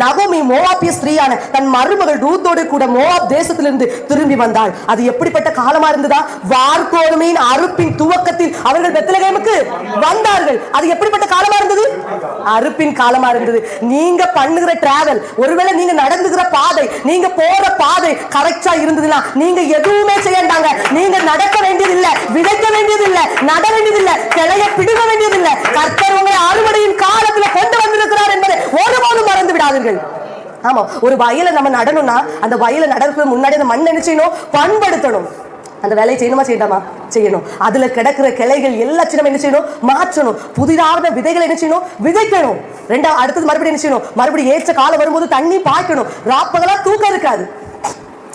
நகோமி மோவாப்பிய ஸ்திரீயான தன் மருமகள் ரூத்தோடு கூட மோவாப் தேசத்திலிருந்து திரும்பி வந்தாள். அது எப்படிப்பட்ட காலமா இருந்ததா? வார்கோதுமையின் அறுப்பின் துவக்கத்தில் அவர்கள் பெத்தலகேமுக்கு வந்தார்கள். அது எப்படிப்பட்ட காலமா இருந்தது? அறுப்பின் காலமா இருந்தது. நீங்க பண்ணுகிற டிராவல் ஒருவேளை நீங்க நடந்துகிற பாதை நீங்க போற பாதை கரெக்டா இருந்ததுன்னா நீங்க எதுவுமே செய்யண்டாங்க நீங்க நடக்க வேண்டியதில்லை விதைக்க வேண்டியதில்லை நட வேண்டியதில்லை கிளைய பிடுங்க வேண்டியது கர்த்தர் உங்களை அறுவடையின் காலத்துல கொண்டு வந்திருக்கிறார் என்பதை ஒருபோதும் மறந்து விடாதீர்கள் ஆமா ஒரு வயலை நம்ம நடணும்னா அந்த வயலை நடக்கிறதுக்கு முன்னாடி அந்த மண் என்ன செய்யணும்? பண்படுத்தணும். அந்த வேலையை செய்யணுமா செய்யணுமா செய்யணும். அதுல கிடக்கிற கிளைகள் எல்லாத்தையும் நம்ம என்ன செய்யணும்? மாற்றணும். புதிதாக விதைகளை என்ன செய்யணும்? விதைக்கணும். ரெண்டா அடுத்தது மறுபடியும் என்ன செய்யணும்? மறுபடியும் ஏற்ற காலம் வரும்போது தண்ணி பாய்க்கணும். ராப்பகலா தூக்கம் இருக்காது.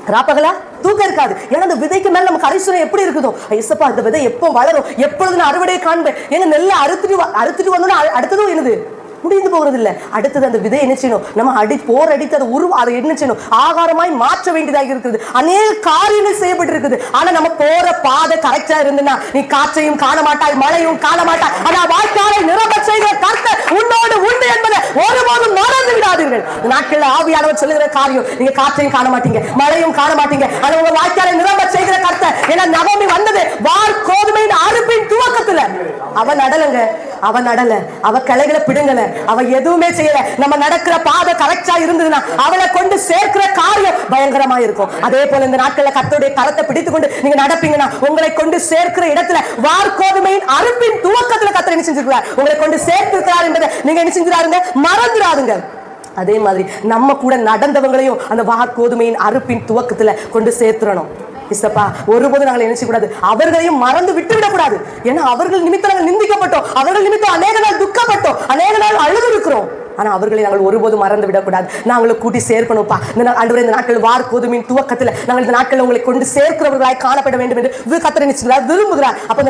ராப்பகலா தூக்கம் இருக்காது. ஏன்னா அந்த விதைக்கு மேல நம்ம கரிசுரம் எப்படி இருக்குதோ? ஐசப்பா அந்த விதை எப்போ வளரும்? எப்பொழுது நான் அறுவடையை காண்பேன். ஏன்னா நெல்லை அறுத்துட்டு வ- அறுத்துட்டு வந்தோன்னா அடுத்ததும் என்னது? முடிந்து போகிறது இல்லை அடுத்தது அந்த விதை என்ன செய்யணும்? நம்ம அடி போர் அடித்து அதை உருவ அதை என்ன செய்யணும்? ஆகாரமாய் மாற்ற வேண்டியதாக இருக்குது. அநேக காரியங்கள் செய்யப்பட்டிருக்குது. ஆனா நம்ம போற பாதை கரெக்டா இருந்துன்னா நீ காற்றையும் காண மாட்டாய் மழையும் காண மாட்டாய். ஆனா வாய்க்காலை நிரம்ப செய்கிற கர்த்தர் உன்னோடு உண்டு என்பதை ஒருபோதும் மறந்து விடாதீர்கள். நாட்கள் ஆவியானவர் சொல்லுகிற காரியம் நீங்க காற்றையும் காண மாட்டீங்க மழையும் காண மாட்டீங்க. ஆனா உங்க வாய்க்காலை நிரம்ப செய்கிற கர்த்தர் ஏன்னா நகோமி வந்தது வார் கோதுமையின் அறுப்பின் துவக்கத்துல அவ நடலங்க. அவ நடல. அவ கிளைகளை பிடுங்கல. அவ எதுவுமே செய்யல. நம்ம நடக்கிற பாதை கரெக்டா இருந்ததுன்னா அவளை கொண்டு சேர்க்கிற காரியம் பயங்கரமா இருக்கும். அதே போல இந்த நாட்கள்ல கத்தோடைய கரத்தை பிடித்து கொண்டு நீங்க நடப்பீங்கன்னா உங்களை கொண்டு சேர்க்கிற இடத்துல வார்கோதுமையின் அறுப்பின் துவக்கத்துல கர்த்தர் என்ன செஞ்சிருக்கிறார்? உங்களை கொண்டு சேர்த்திருக்கிறார் என்பதை நீங்க என்ன செஞ்சிடாருங்க? மறந்துடாதுங்க. அதே மாதிரி நம்ம கூட நடந்தவங்களையும் அந்த வார்கோதுமையின் அறுப்பின் துவக்கத்துல கொண்டு சேர்த்துடணும். இசப்பா ஒருபோது நாங்கள் நினைச்சு கூடாது அவர்களையும் மறந்து விட்டு விடக்கூடாது ஏன்னா அவர்கள் நிமித்தம் நாங்கள் நிந்திக்கப்பட்டோம். அவர்கள் நிமித்தம் அநேக நாள் துக்கப்பட்டோம். அநேக நாள் அழுது இருக்கிறோம் ஆனா அவர்களை நாங்கள் ஒருபோதும் மறந்து விடக்கூடாது. நாங்களை கூட்டி சேர்க்கணும்ப்பா. இந்த நாள் இந்த நாட்கள் வார் கோதுமையின் துவக்கத்துல நாங்கள் இந்த நாட்கள் உங்களை கொண்டு சேர்க்கிறவர்களாய் காணப்பட வேண்டும் என்று கத்திர நிச்சயம் விரும்புகிறார். அப்ப